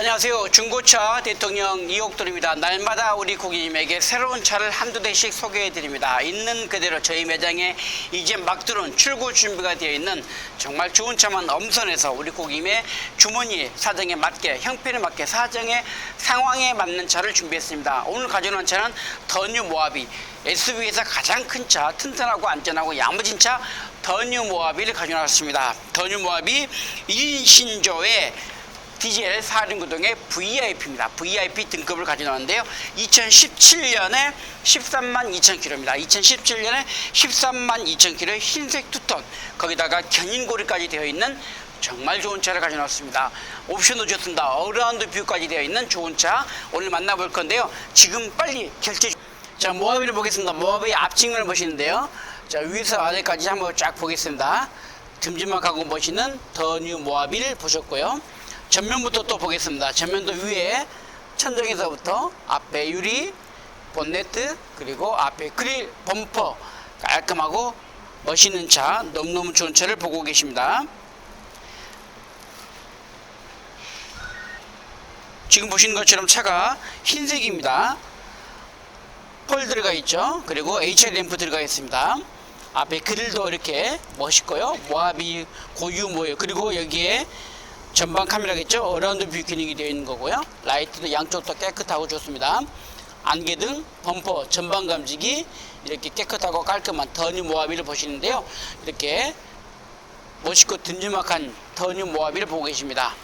안녕하세요. 중고차 대통령 이옥돌입니다. 날마다 우리 고객님에게 새로운 차를 한두 대씩 소개해 드립니다. 있는 그대로 저희 매장에 이제 막 들어온 출고 준비가 되어 있는 정말 좋은 차만 엄선해서 우리 고객님의 주머니 사정에 맞게 형편에 맞게 사정에 상황에 맞는 차를 준비했습니다. 오늘 가져온 차는 더뉴 모하비 SUV에서 가장 큰 차, 튼튼하고 안전하고 야무진 차 더뉴 모하비를 가져왔습니다. 더뉴 모하비 1인 신조의 디젤 4륜구동의 VIP입니다. VIP 등급을 가져나왔는데요. 2017년에 13만 2천 킬로입니다. 2017년에 13만 2천 킬로의 흰색 투톤 거기다가 견인고리까지 되어 있는 정말 좋은 차를 가져나왔습니다. 옵션도 좋습니다. 어라운드 뷰까지 되어 있는 좋은 차 오늘 만나볼 건데요. 지금 빨리 결제 주- 자 모하비를 보겠습니다. 모하비 앞측면을 보시는데요. 자 위에서 아래까지 한번 쫙 보겠습니다. 듬직하고 멋있는 더 뉴 모하비를 보셨고요. 전면부터 또 보겠습니다. 전면도 위에 천정에서부터 앞에 유리, 본네트, 그리고 앞에 그릴, 범퍼 깔끔하고 멋있는 차, 너무너무 좋은 차를 보고 계십니다. 지금 보시는 것처럼 차가 흰색입니다. 펄 들어가 있죠. 그리고 HL 램프 들어가 있습니다. 앞에 그릴도 이렇게 멋있고요. 모하비 고유 모여 그리고 여기에 전방 카메라겠죠. 어라운드 뷰 기능이 되어 있는 거고요. 라이트도 양쪽도 깨끗하고 좋습니다. 안개등, 범퍼, 전방 감지기 이렇게 깨끗하고 깔끔한 더뉴 모하비를 보시는데요. 이렇게 멋있고 든든막한 더뉴 모하비를 보고 계십니다.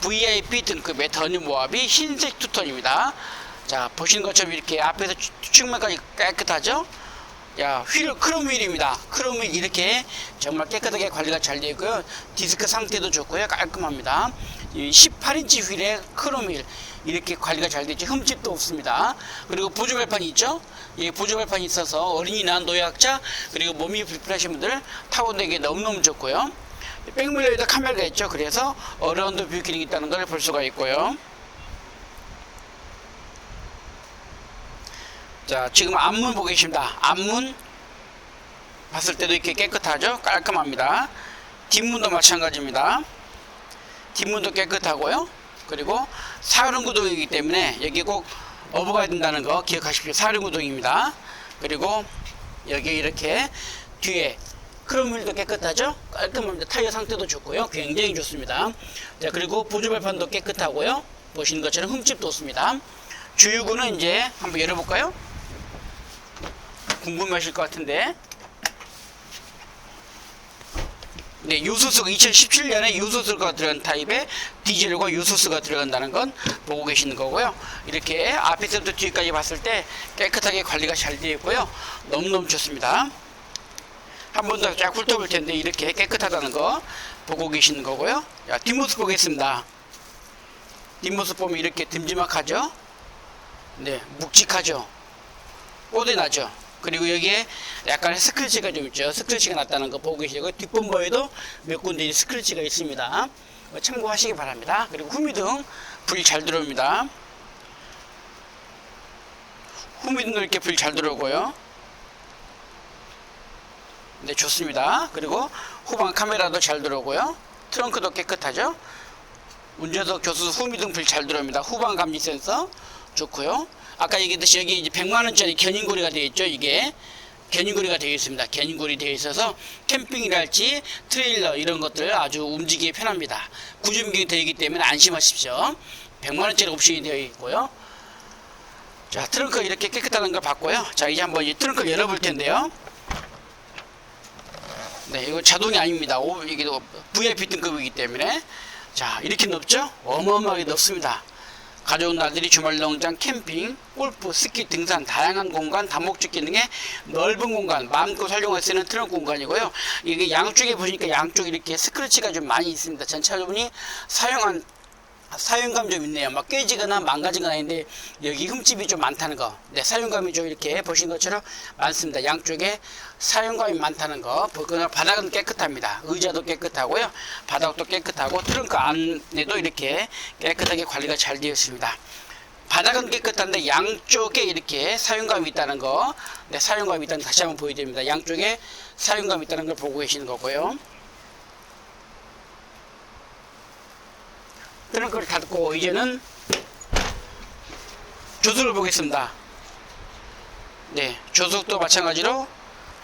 VIP 등급의 더뉴 모하비 흰색 투톤입니다. 자 보시는 것처럼 이렇게 앞에서 측면까지 깨끗하죠. 야, 휠 크롬 휠입니다. 크롬 휠 이렇게 정말 깨끗하게 관리가 잘 되어 있고요. 디스크 상태도 좋고요. 깔끔합니다. 이 18인치 휠에 크롬 휠 이렇게 관리가 잘 되죠. 흠집도 없습니다. 그리고 보조 발판이 있죠. 이 보조 발판이 있어서 어린이나 노약자 그리고 몸이 불편하신 분들 타고 다니기 너무너무 좋고요. 백밀러에도 카메라가 있죠. 그래서 어라운드 뷰 기능이 있다는 걸 볼 수가 있고요. 자, 지금 앞문 보고 계십니다. 앞문 봤을 때도 이렇게 깨끗하죠? 깔끔합니다. 뒷문도 마찬가지입니다. 뒷문도 깨끗하고요. 그리고 사륜구동이기 때문에 여기 꼭 어부가 된다는 거 기억하십시오. 사륜구동입니다. 그리고 여기 이렇게 뒤에 크롬휠도 깨끗하죠? 깔끔합니다. 타이어 상태도 좋고요. 굉장히 좋습니다. 자, 그리고 보조발판도 깨끗하고요. 보시는 것처럼 흠집도 없습니다. 주유구는 이제 한번 열어볼까요? 궁금하실 것 같은데. 네, 유소스가 2017년에 유소스가 들어간 타입의 디젤과 유소스가 들어간다는 건 보고 계시는 거고요. 이렇게 앞에서부터 뒤까지 봤을 때 깨끗하게 관리가 잘 되어 있고요. 너무너무 좋습니다. 한 번 더 쫙 훑어볼 텐데 이렇게 깨끗하다는 거 보고 계시는 거고요. 자, 뒷모습 보겠습니다. 뒷모습 보면 이렇게 듬지막하죠? 네, 묵직하죠? 뽀대 나죠? 그리고 여기에 약간의 스크래치가 좀 있죠. 스크래치가 났다는 거 보고 계시고 뒷범버에도 몇 군데 스크래치가 있습니다. 뭐 참고하시기 바랍니다. 그리고 후미등 불이 잘 들어옵니다. 후미등도 이렇게 불이 잘 들어오고요. 네, 좋습니다. 그리고 후방 카메라도 잘 들어오고요. 트렁크도 깨끗하죠. 운전석 교수 후미등 불 잘 들어옵니다. 후방 감지 센서 좋고요. 아까 얘기했듯이 여기 이제 100만 원짜리 견인고리가 되어 있죠. 이게 견인고리가 되어 있습니다. 견인고리 되어 있어서 캠핑이랄지 트레일러 이런 것들 아주 움직이기 편합니다. 구조변경이 되어 있기 때문에 안심하십시오. 100만 원짜리 옵션이 되어 있고요. 자, 트렁크 이렇게 깨끗하는 거 봤고요. 자, 이제 한번 이 트렁크 열어볼 텐데요. 네, 이거 자동이 아닙니다. 오, 이게 VIP 등급이기 때문에 자, 이렇게 넓죠? 어마어마하게 넓습니다. 가져온 날들이 주말 농장, 캠핑, 골프, 스키, 등산, 다양한 공간, 다목적 기능의 넓은 공간, 마음껏 활용할 수 있는 트렁크 공간이고요. 이게 양쪽에 보시니까 양쪽 이렇게 스크래치가 좀 많이 있습니다. 전차분이 사용한 사용감 좀 있네요. 막 깨지거나 망가지거나 했는데 여기 흠집이 좀 많다는 거. 네, 사용감이 좀 이렇게 보신 것처럼 많습니다. 양쪽에 사용감이 많다는 거. 그러나 바닥은 깨끗합니다. 의자도 깨끗하고요. 바닥도 깨끗하고 트렁크 안에도 이렇게 깨끗하게 관리가 잘 되어 있습니다. 바닥은 깨끗한데 양쪽에 이렇게 사용감이 있다는 거. 네, 사용감이 있다는 거 다시 한번 보여드립니다. 양쪽에 사용감이 있다는 걸 보고 계시는 거고요. 트렁크를 닫고 이제는 조수를 보겠습니다. 네, 조수도 마찬가지로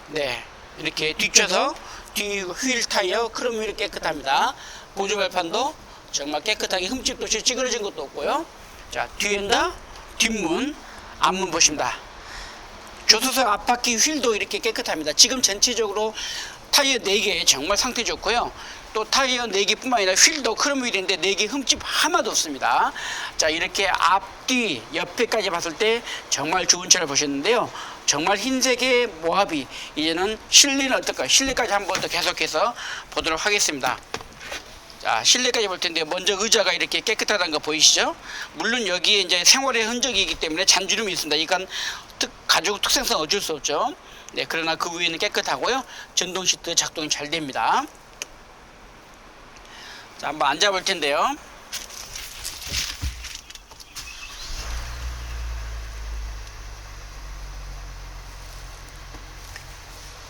네 이렇게 뒷좌석, 뒤휠 타이어, 크롬 휠이 깨끗합니다. 보조 발판도 정말 깨끗하게 흠집도 없이 찌그러진 것도 없고요. 자 뒤엔다 뒷문, 앞문 보십니다. 조수석 앞바퀴 휠도 이렇게 깨끗합니다. 지금 전체적으로 타이어 4개 정말 상태 좋고요. 또 타이어 4개뿐만 아니라 휠도 크롬 휠인데 4개 흠집 하나도 없습니다. 자 이렇게 앞뒤 옆에까지 봤을 때 정말 좋은 차를 보셨는데요. 정말 흰색의 모하비 이제는 실내는 어떨까요? 실내까지 한 번 더 계속해서 보도록 하겠습니다. 자, 실내까지 볼 텐데 먼저 의자가 이렇게 깨끗하다는 거 보이시죠? 물론 여기에 이제 생활의 흔적이기 때문에 잔주름이 있습니다. 이건 특, 가죽 특성상 어쩔 수 없죠. 네, 그러나 그 위에는 깨끗하고요. 전동 시트 작동이 잘 됩니다. 자, 한번 앉아 볼 텐데요.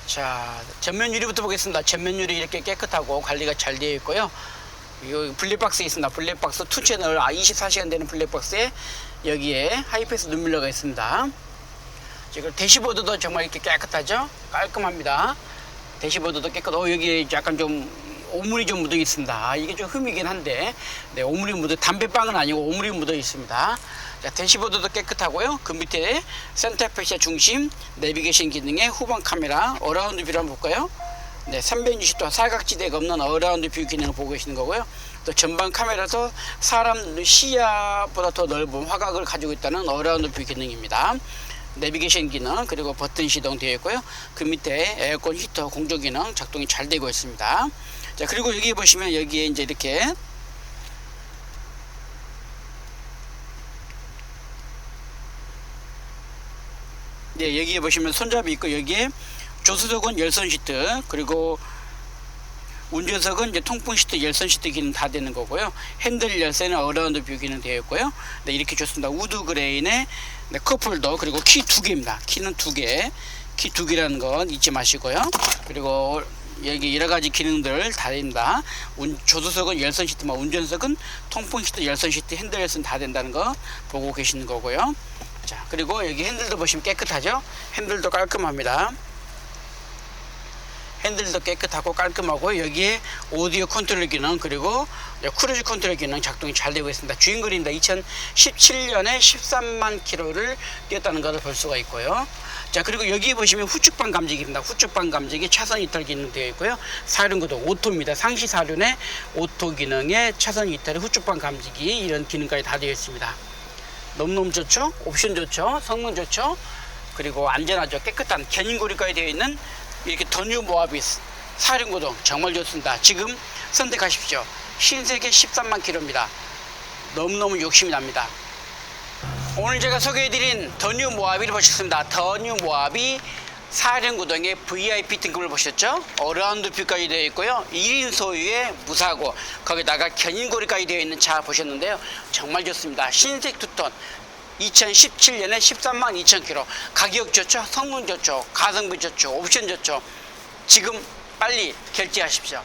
자, 전면 유리부터 보겠습니다. 전면 유리 이렇게 깨끗하고 관리가 잘 되어 있고요. 이 블랙박스 있습니다. 블랙박스 2 채널 24시간 되는 블랙박스에 여기에 하이패스 눈밀러가 있습니다. 지금 대시보드도 정말 이렇게 깨끗하죠? 깔끔합니다. 대시보드도 깨끗. 어 여기 약간 좀 오물이 좀 묻어 있습니다. 아, 이게 좀 흠이긴 한데, 네 오물이 묻어 담배빵은 아니고 오물이 묻어 있습니다. 자, 대시보드도 깨끗하고요. 그 밑에 센터페시아 중심, 내비게이션 기능에 후방 카메라, 어라운드 뷰를 한번 볼까요? 네, 360도 사각지대가 없는 어라운드 뷰 기능을 보고 계시는 거고요. 또 전방 카메라도 사람 시야보다 더 넓은 화각을 가지고 있다는 어라운드 뷰 기능입니다. 내비게이션 기능 그리고 버튼 시동 되어 있고요. 그 밑에 에어컨 히터 공조 기능 작동이 잘 되고 있습니다. 자 그리고 여기 보시면 여기에 이제 이렇게 네 여기에 보시면 손잡이 있고 여기에 조수석은 열선 시트 그리고 운전석은 이제 통풍 시트, 열선 시트 기능 다 되는 거고요. 핸들 열쇠는 어라운드 뷰 기능 되어 있고요. 네, 이렇게 좋습니다. 우드 그레인에 네, 컵홀더 그리고 키 두 개입니다. 키는 두 개. 키 두 개라는 건 잊지 마시고요. 그리고 여기 여러 가지 기능들 다 됩니다. 운, 조수석은 열선 시트만 운전석은 통풍 시트, 열선 시트, 핸들 열선 다 된다는 거 보고 계시는 거고요. 자, 그리고 여기 핸들도 보시면 깨끗하죠? 핸들도 깔끔합니다. 핸들도 깨끗하고 깔끔하고 여기에 오디오 컨트롤 기능 그리고 크루즈 컨트롤 기능 작동이 잘 되고 있습니다. 주행 거리입니다. 2017년에 13만 킬로를 뛰었다는 것을 볼 수가 있고요. 자 그리고 여기 보시면 후측방 감지기입니다. 후측방 감지기 차선 이탈 기능 되어 있고요. 사륜구도 오토입니다. 상시 사륜에 오토 기능에 차선 이탈 후측방 감지기 이런 기능까지 다 되어 있습니다. 너무너무 좋죠? 옵션 좋죠? 성능 좋죠? 그리고 안전하죠? 깨끗한 견인고리까지 되어 있는 이렇게 더뉴 모하비스 사륜구동 정말 좋습니다. 지금 선택하십시오. 흰색의 13만 킬로입니다. 너무너무 욕심이 납니다. 오늘 제가 소개해드린 더뉴 모하비를 보셨습니다. 더뉴 모하비 사륜구동의 VIP 등급을 보셨죠? 어라운드 뷰까지 되어 있고요. 1인 소유의 무사고 거기다가 견인고리까지 되어 있는 차 보셨는데요. 정말 좋습니다. 흰색 투톤 2017년에 13만 2천 킬로 가격 좋죠? 성능 좋죠? 가성비 좋죠? 옵션 좋죠? 지금 빨리 결제하십시오.